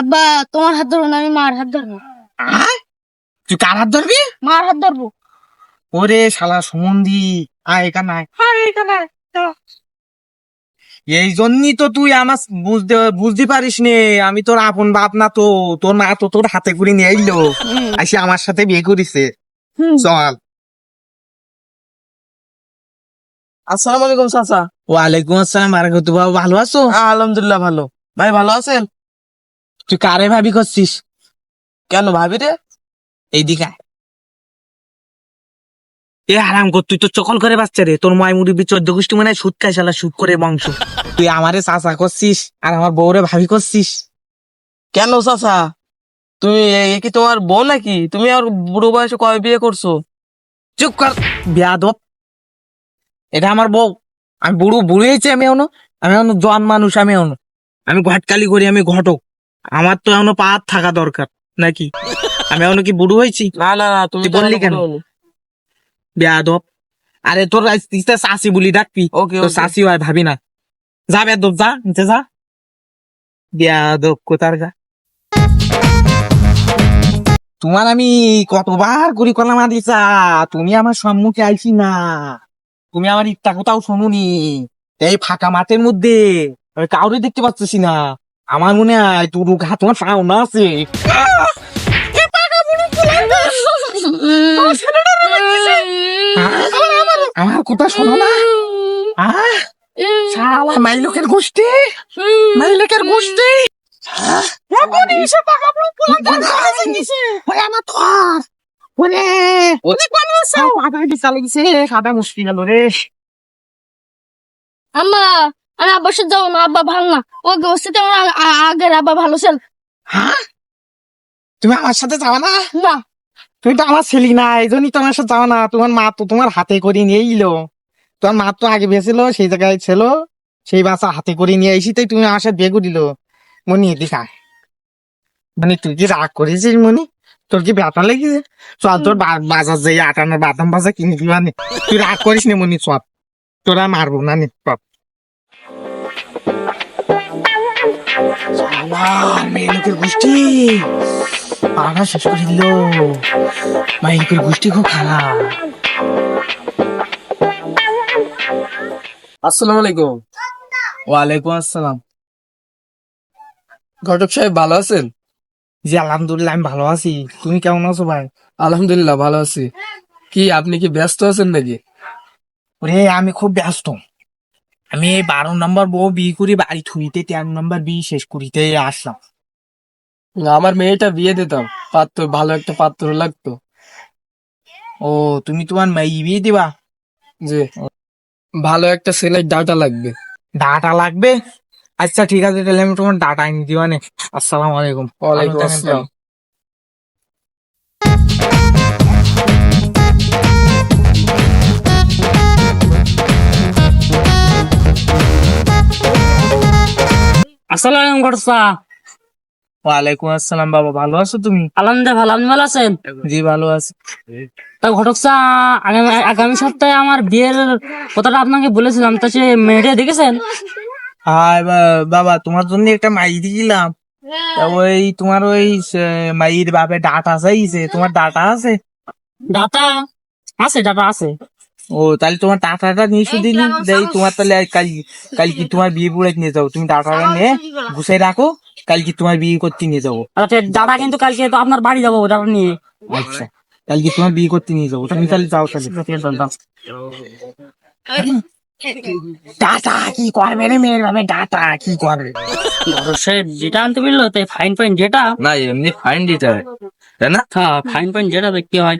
আব্বা তোমার হাত ধরবো না আমি মার হাত ধরবো। তুই কার হাত ধরবি? মার হাত ধরবো। ওরে শালা সুমন্দি আয় এখানে আয়। আয় এখানে এই জন্যই তো তুই আমার বুঝতে বুঝতে পারিস নে আমি তোর আপন বাপ না তো তোর মা তো তোর হাতে করে নিয়ে আইলো। আসি আমার সাথে বিয়ে করিছে। হুম। চল। আসসালামু আলাইকুম চাচা। ওয়ালাইকুম আসসালাম বারাকাতু বাবা ভালো আছো? আলহামদুলিল্লাহ ভালো। ভাই ভালো আছেন? তুই কারে ভাবি করছিস? কেন ভাবি রে? এইদিকে আয়। এ আরাম কর তুই তো চকল করে বাচ্চা রে। তোর মায় মুরব্বী চোদ্দ গোষ্ঠী মানে সুদ খাই শালা সুদ করে বংশ তুই আমারে চাচা করছিস আর আমার বউরে ভাবি করছিস? কেন চাচা? তুমি এ কি তোমার বউ নাকি? তুমি আর বুড়ো বয়সে কবে বিয়ে করছ? চুপ কর। বেয়াদব। এটা আমার বউ। আমি বুড়ো বুড়ো হয়েছি আমি এখনও। আমি এখনও জন মানুষ আমি এখনও। আমি ঘটকালি করি আমি ঘটক। আমার তো এখনও পাহাড় থাকা দরকার নাকি? আমি এখনও কি বুড়ো হয়েছি? না না না তুমি বললি কেন? বেয়াদব। আরে তোর ইস্তা বলি ডাকবি? ওকে তোর চাষি হয় ভাবি না। যা বেয়াদব যা নিচে যা। বেয়াদব কোথার গা? তোমার আমি কতবার করি করলাম আদিসা তুমি আমার সম্মুখে আইছি না। তুমি আমার ইচ্ছা কোথাও শুনুনি? এই ফাঁকা মাঠের মধ্যে। আমি কাউরে দেখতে পাচ্ছি না। আমার মনে হয় তোর ঘা তোমার পাও আছে। আমার কথা শোনো না। শালা মাইলোকের গোষ্ঠী। মাইলোকের গোষ্ঠী। এখনই পুরো আমার ধর ওরে অনেক ভালো আছে সাদা মুশকিল হলো রে। আম্মা আমি আব্বার সাথে যাব না আব্বা ভালো না। আমার আ- আগের আব্বা ভালো ছিল। হ্যাঁ? তুমি আমার সাথে যাও না? না। তুমি তো আমার ছেলে না এই জন্যই তোমার সাথে যাও না। তোমার মা তো তোমার হাতে করে নিয়ে এলো। তোমার মা তো আগে বেছিল সেই জায়গায় ছিল। সেই বাচ্চা হাতে করে নিয়ে এসি তাই তুমি আমার সাথে বিয়ে করিল মনি এদিকে আয়। মানে তুই কি রাগ করেছিস মনি। তোর কি ব্যথা লেগেছে? চল তোর বাজার যাই আটানোর বাদাম বাজার কিনে দিবা নে তুই রাগ করিস নি মনি সব তোরা মারবো না, নে সব মেয়ে গোষ্ঠী। পাড়া শেষ করে দিল। মাইকের গোষ্ঠী খুব খারাপ। আসসালামু আলাইকুম। ওয়ালাইকুম আসসালাম। ঘটক সাহেব ভালো আছেন? জি আলহামদুলিল্লাহ আমি ভালো আছি। তুমি কেমন আছো ভাই? আলহামদুলিল্লাহ ভালো আছি। কি আপনি কি ব্যস্ত আছেন নাকি? ওরে আমি খুব ব্যস্ত। আমি এই বারো নম্বর বউ বিয়ে করি বাড়ি থুইতে তেরো নম্বর বিয়ে শেষ করিতে আসলাম। আমার মেয়েটা বিয়ে দিতাম। পাত্র ভালো একটা পাত্র লাগতো। ও তুমি তোমার মেয়ে বিয়ে দিবা? যে ভালো একটা ছেলের ডাটা লাগবে। ডাটা লাগবে? আচ্ছা ঠিক আছে তাহলে আমি তোমার ডাটা এনে দিবা নে আসসালামু আলাইকুম। ওয়ালাইকুম আসসালাম। আসসালাম ওয়ালাইকুম আসসালাম বাবা। ভালো আছো তুমি? আলহামদুলিল্লাহ ভালো। আপনি ভালো আছেন? জি ভালো আছি। তা আগামী আগামী সপ্তাহে আমার বিয়ের কথাটা আপনাকে বলেছিলাম তা সে মেয়েটা দেখেছেন? বা- বাবা তোমার জন্য একটা মাই দিয়েছিলাম ওই তোমার ওই মাইয়ের বাপে ডাটা চাইছে। তোমার ডাটা আছে? ডাটা আছে ডাটা আছে। ও তাহলে তোমার ডাটাটা নিয়ে শুধু দিলি দেই তোমার তাহলে কাল কাল কি তোমার বিয়ে পুরে নিয়ে যাও। তুমি ডাটাটা নিয়ে গুছাই রাখো কাল কি তোমার বিয়ে করতে নিয়ে যাব আচ্ছা ডাটা কিন্তু কালকে তো আপনার বাড়ি যাব ডাটা নিয়ে। আচ্ছা কাল কি তোমার বিয়ে করতে নিয়ে যাব তুমি তাহলে যাও তাহলে। ডাটা কি করবে রে মেয়ের ডাটা কি করবে? সে যেটা আনতে বলল তাই ফাইন ফাইন যেটা। না এমনি ফাইন দিতে হয় তাই না? হ্যাঁ ফাইন ফাইন যেটা দেখতে হয়।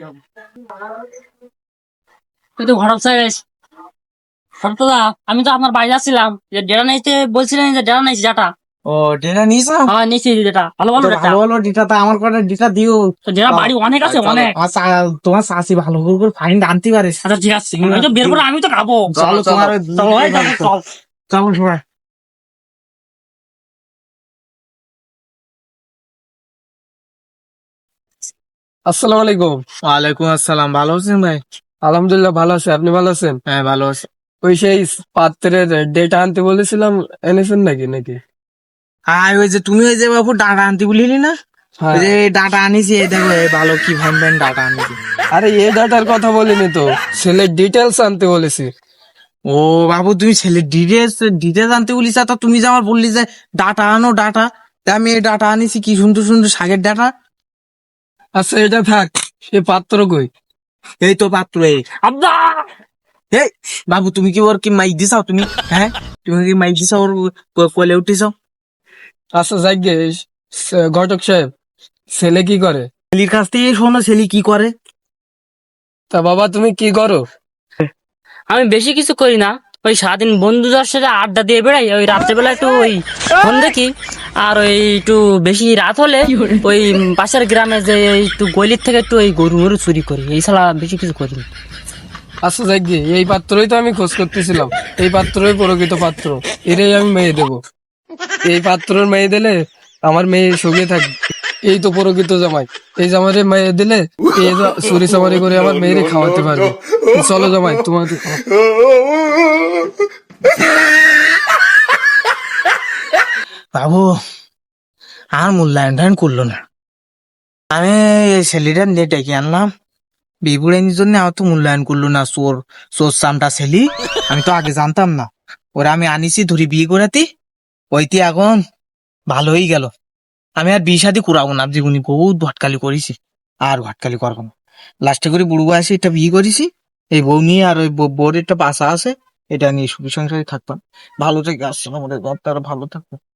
কিন্তু ঘটক সাহেব সত্যদা আমি তো আপনার বাইরে আসছিলাম যে ডেটা নিতে বলছিলেন যে ডেটা নিয়েছি যেটা ও ডেটা নিয়েছো হ্যাঁ নিয়েছি যেটা ভালো ভালো ডেটা। ভালো ভালো ডেটা আমার কটা ডেটা দিও? তো যেটা বাড়ি অনেক আছে অনেক। আমার তোমার চাষি ভালো করে করে ফাইন আনতে পারে। আচ্ছা ঠিক আছে আমি তো বের করে আমি তো খাব। চলো তোমার চল। চলো। সবাই। আসসালামু আলাইকুম। ওয়ালাইকুম আসসালাম ভালো আছেন ভাই? আলহামদুলিল্লাহ ভালো আছে। আপনি ভালো আছেন? হ্যাঁ ভালো আছি। ওই সেই পাত্রের ডেটা আনতে বলেছিলাম এনেছেন নাকি নাকি? আর ওই যে তুমি ওই যে বাবু ডাটা আনতে বলিলি না? হ্যাঁ। ওই যে ডাটা আনিছি এই দেখো এই ভালো কি ফাইন ডাটা আনিছি আরে এ ডাটার কথা বলিনি তো ছেলের ডিটেলস আনতে বলেছি। ও বাবু তুমি ছেলে ডিটেলস ডিটেলস আনতে বলিস তো তুমি যে আমার বললি যে ডাটা আনো ডাটা তা আমি এই ডাটা আনিছি কি সুন্দর সুন্দর শাকের ডাটা? আচ্ছা এটা থাক সে পাত্র কই? এই তো পাত্র এই। আব্বা! এই বাবু তুমি কি ওর কি মাইক দিছাও তুমি? হ্যাঁ তুমি কি মাইক দিছাও ওর কোলে উঠিছ আচ্ছা যাই গে ঘটক সাহেব ছেলে কি করে? ছেলির কাছ থেকে শোনো ছেলি কি করে? তা বাবা তুমি কি করো? আমি বেশি কিছু করি না। ওই সারাদিন বন্ধুদের সাথে আড্ডা দিয়ে বেড়াই ওই রাত্রেবেলা একটু ওই ফোন দেখি। আর ওই একটু বেশি রাত হলে ওই পাশের গ্রামে যে একটু গলির থেকে একটু ওই গরু গরু চুরি করি। এই ছাড়া বেশি কিছু করি না। আচ্ছা যাই এই পাত্রই তো আমি খোঁজ করতেছিলাম। এই পাত্রই প্রকৃত পাত্র এরই আমি মেয়ে দেব। এই পাত্রর মেয়ে দিলে আমার মেয়ে সুখে থাকবে এই তো প্রকৃত জামাই। এই জামাইরে মেয়ে দিলে এই যে চুরি চামারি করে আমার মেয়েরে খাওয়াতে পারবে। চলো জামাই তোমাকে বাবু, আর মূল্যায়ন ধারণ করল না। আমি এই ছেলেটার নিয়ে ডেকে আনলাম। বিপুড়ানির জন্য আমার তো মূল্যায়ন করল না, চোর চোর সামটা ছেলি। আমি তো আগে জানতাম না। ওরা আমি আনিছি, ধরি বিয়ে করাতে। ওইটি এখন হয়ে গেল। আমি আর বিয়ে শাদি করাবো না, জীবনে বহুত ভটকালি করেছি, আর ভটকালি করব না। লাস্টে করে বুড়ু আসে এটা বিয়ে করেছি, এই বউ নিয়ে আর ওই বউ- বউর একটা বাসা আছে, এটা নিয়ে সুখী সংসারে থাকবেন ভালো থেকে আসছে আমাদের আরও ভালো থাকবে